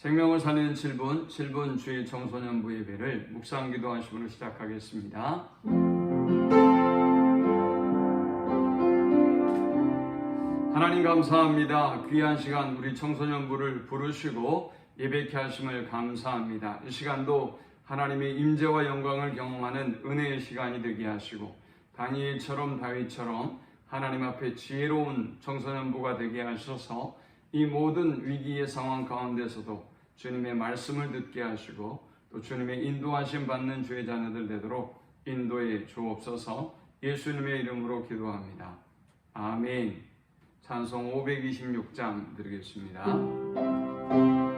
생명을 살리는 7분, 7분 주의 청소년부 예배를 묵상 기도하심으로 시작하겠습니다. 하나님 감사합니다. 귀한 시간 우리 청소년부를 부르시고 예배케 하심을 감사합니다. 이 시간도 하나님의 임재와 영광을 경험하는 은혜의 시간이 되게 하시고 다니엘처럼 다윗처럼 하나님 앞에 지혜로운 청소년부가 되게 하셔서 이 모든 위기의 상황 가운데서도 주님의 말씀을 듣게 하시고 또 주님의 인도하심 받는 주의 자녀들 되도록 인도해 주옵소서 예수님의 이름으로 기도합니다. 아멘. 찬송 526장 드리겠습니다.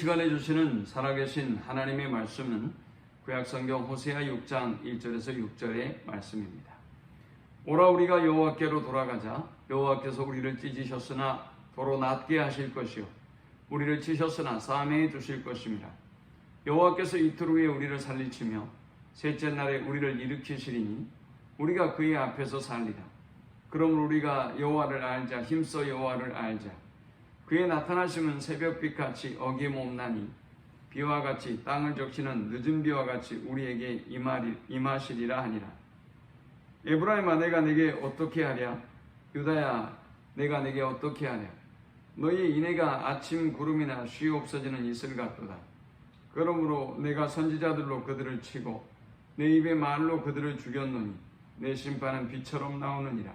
시간에 주시는 살아계신 하나님의 말씀은 구약성경 호세아 6장 1절에서 6절의 말씀입니다. 오라 우리가 여호와께로 돌아가자 여호와께서 우리를 찢으셨으나 도로 낫게 하실 것이요 우리를 치셨으나 사매해 주실 것입니다. 여호와께서 이틀 후에 우리를 살리시며 셋째 날에 우리를 일으키시리니 우리가 그의 앞에서 살리라. 그럼 우리가 여호와를 알자 힘써 여호와를 알자. 그의 나타나심은 새벽빛 같이 어김없나니 비와 같이 땅을 적시는 늦은 비와 같이 우리에게 임하리, 임하시리라 하니라. 에브라임아 내가 내게 어떻게 하랴? 유다야 내가 내게 어떻게 하랴? 너희 이내가 아침 구름이나 쉬 없어지는 이슬 같도다. 그러므로 내가 선지자들로 그들을 치고 내 입의 말로 그들을 죽였노니 내 심판은 비처럼 나오느니라.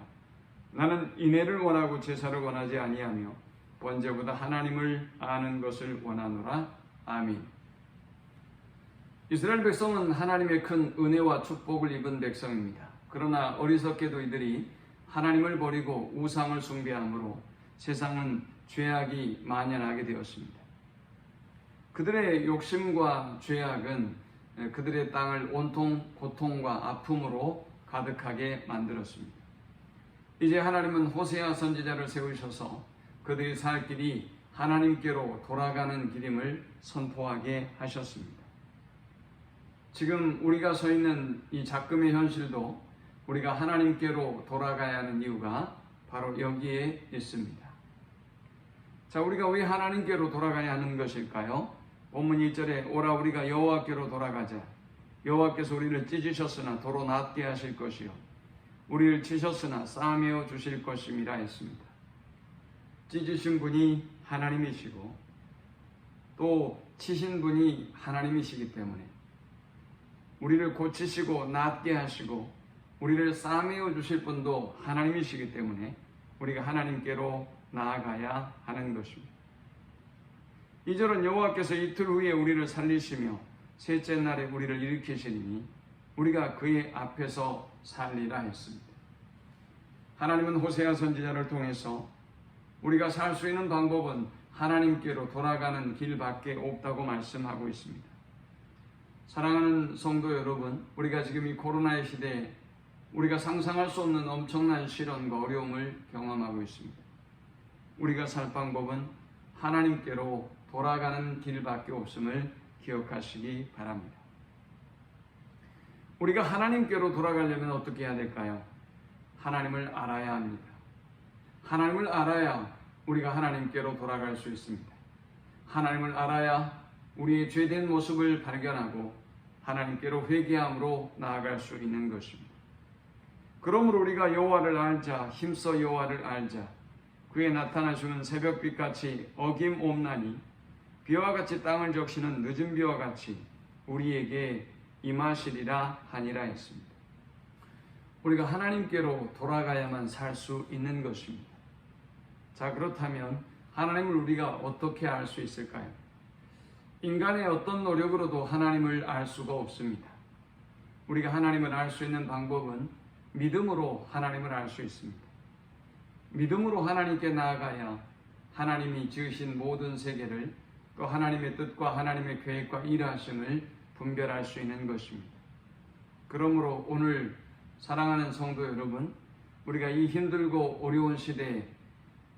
나는 인애를 원하고 제사를 원하지 아니하며 번제보다 하나님을 아는 것을 원하노라. 아멘. 이스라엘 백성은 하나님의 큰 은혜와 축복을 입은 백성입니다. 그러나 어리석게도 이들이 하나님을 버리고 우상을 숭배함으로 세상은 죄악이 만연하게 되었습니다. 그들의 욕심과 죄악은 그들의 땅을 온통 고통과 아픔으로 가득하게 만들었습니다. 이제 하나님은 호세아 선지자를 세우셔서 그들이 살 길이 하나님께로 돌아가는 길임을 선포하게 하셨습니다. 지금 우리가 서 있는 이 작금의 현실도 우리가 하나님께로 돌아가야 하는 이유가 바로 여기에 있습니다. 자, 우리가 왜 하나님께로 돌아가야 하는 것일까요? 본문 1절에 오라 우리가 여호와께로 돌아가자. 여호와께서 우리를 찢으셨으나 도로 낫게 하실 것이요 우리를 치셨으나 싸매어 주실 것임이라 했습니다. 찢으신 분이 하나님이시고 또 치신 분이 하나님이시기 때문에 우리를 고치시고 낫게 하시고 우리를 싸매어 주실 분도 하나님이시기 때문에 우리가 하나님께로 나아가야 하는 것입니다. 이절은 여호와께서 이틀 후에 우리를 살리시며 셋째 날에 우리를 일으키시니 우리가 그의 앞에서 살리라 했습니다. 하나님은 호세아 선지자를 통해서 우리가 살 수 있는 방법은 하나님께로 돌아가는 길밖에 없다고 말씀하고 있습니다. 사랑하는 성도 여러분, 우리가 지금 이 코로나의 시대에 우리가 상상할 수 없는 엄청난 시련과 어려움을 경험하고 있습니다. 우리가 살 방법은 하나님께로 돌아가는 길밖에 없음을 기억하시기 바랍니다. 우리가 하나님께로 돌아가려면 어떻게 해야 될까요? 하나님을 알아야 합니다. 하나님을 알아야 우리가 하나님께로 돌아갈 수 있습니다. 하나님을 알아야 우리의 죄된 모습을 발견하고 하나님께로 회개함으로 나아갈 수 있는 것입니다. 그러므로 우리가 여호와를 알자, 힘써 여호와를 알자. 그의 나타나시는 새벽빛 같이 어김없나니 비와 같이 땅을 적시는 늦은 비와 같이 우리에게 임하시리라 하니라 했습니다. 우리가 하나님께로 돌아가야만 살 수 있는 것입니다. 자, 그렇다면 하나님을 우리가 어떻게 알 수 있을까요? 인간의 어떤 노력으로도 하나님을 알 수가 없습니다. 우리가 하나님을 알 수 있는 방법은 믿음으로 하나님을 알 수 있습니다. 믿음으로 하나님께 나아가야 하나님이 지으신 모든 세계를 또 하나님의 뜻과 하나님의 계획과 일하심을 분별할 수 있는 것입니다. 그러므로 오늘 사랑하는 성도 여러분, 우리가 이 힘들고 어려운 시대에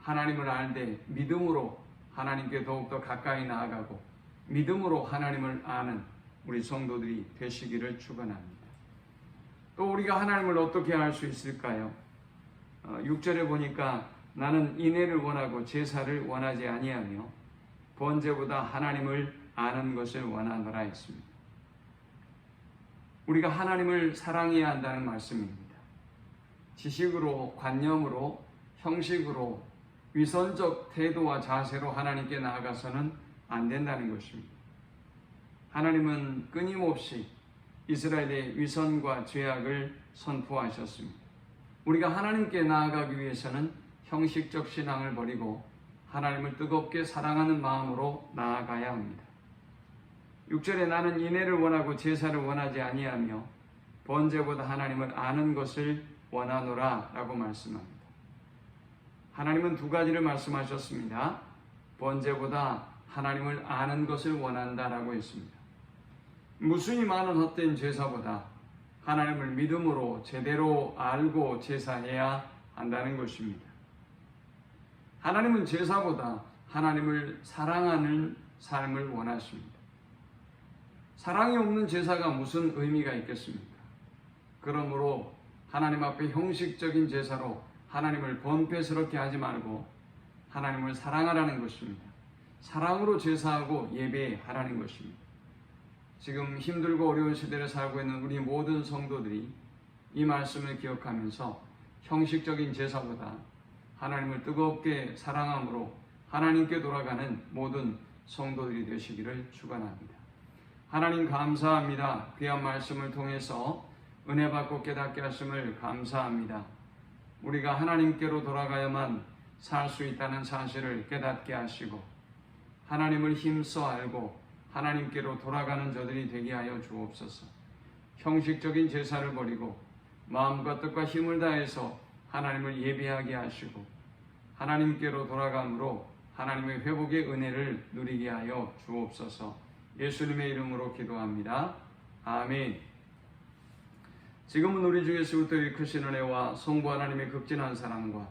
하나님을 알되 믿음으로 하나님께 더욱더 가까이 나아가고 믿음으로 하나님을 아는 우리 성도들이 되시기를 축원합니다. 또 우리가 하나님을 어떻게 알 수 있을까요? 6절에 보니까 나는 인애를 원하고 제사를 원하지 아니하며 번제보다 하나님을 아는 것을 원하노라 했습니다. 우리가 하나님을 사랑해야 한다는 말씀입니다. 지식으로, 관념으로, 형식으로, 위선적 태도와 자세로 하나님께 나아가서는 안 된다는 것입니다. 하나님은 끊임없이 이스라엘의 위선과 죄악을 선포하셨습니다. 우리가 하나님께 나아가기 위해서는 형식적 신앙을 버리고 하나님을 뜨겁게 사랑하는 마음으로 나아가야 합니다. 6절에 나는 인애를 원하고 제사를 원하지 아니하며 번제보다 하나님을 아는 것을 원하노라 라고 말씀합니다. 하나님은 두 가지를 말씀하셨습니다. 번제보다 하나님을 아는 것을 원한다라고 했습니다. 무수히 많은 헛된 제사보다 하나님을 믿음으로 제대로 알고 제사해야 한다는 것입니다. 하나님은 제사보다 하나님을 사랑하는 삶을 원하십니다. 사랑이 없는 제사가 무슨 의미가 있겠습니까? 그러므로 하나님 앞에 형식적인 제사로 하나님을 번패스럽게 하지 말고 하나님을 사랑하라는 것입니다. 사랑으로 제사하고 예배하라는 것입니다. 지금 힘들고 어려운 시대를 살고 있는 우리 모든 성도들이 이 말씀을 기억하면서 형식적인 제사보다 하나님을 뜨겁게 사랑함으로 하나님께 돌아가는 모든 성도들이 되시기를 축원합니다. 하나님 감사합니다. 귀한 말씀을 통해서 은혜 받고 깨닫게 하심을 감사합니다. 우리가 하나님께로 돌아가야만 살 수 있다는 사실을 깨닫게 하시고 하나님을 힘써 알고 하나님께로 돌아가는 저들이 되게 하여 주옵소서. 형식적인 제사를 버리고 마음과 뜻과 힘을 다해서 하나님을 예배하게 하시고 하나님께로 돌아감으로 하나님의 회복의 은혜를 누리게 하여 주옵소서. 예수님의 이름으로 기도합니다. 아멘. 지금은 우리 주 예수부터의 크신 은혜와 성부 하나님의 극진한 사랑과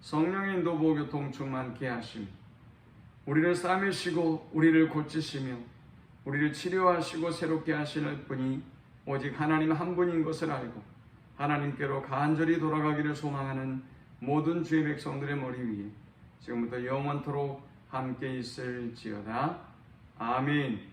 성령의 인도 보교통 충만케 하심 우리를 싸매시고 우리를 고치시며 우리를 치료하시고 새롭게 하시는 분이 오직 하나님 한 분인 것을 알고 하나님께로 간절히 돌아가기를 소망하는 모든 주의 백성들의 머리 위에 지금부터 영원토록 함께 있을지어다. 아멘.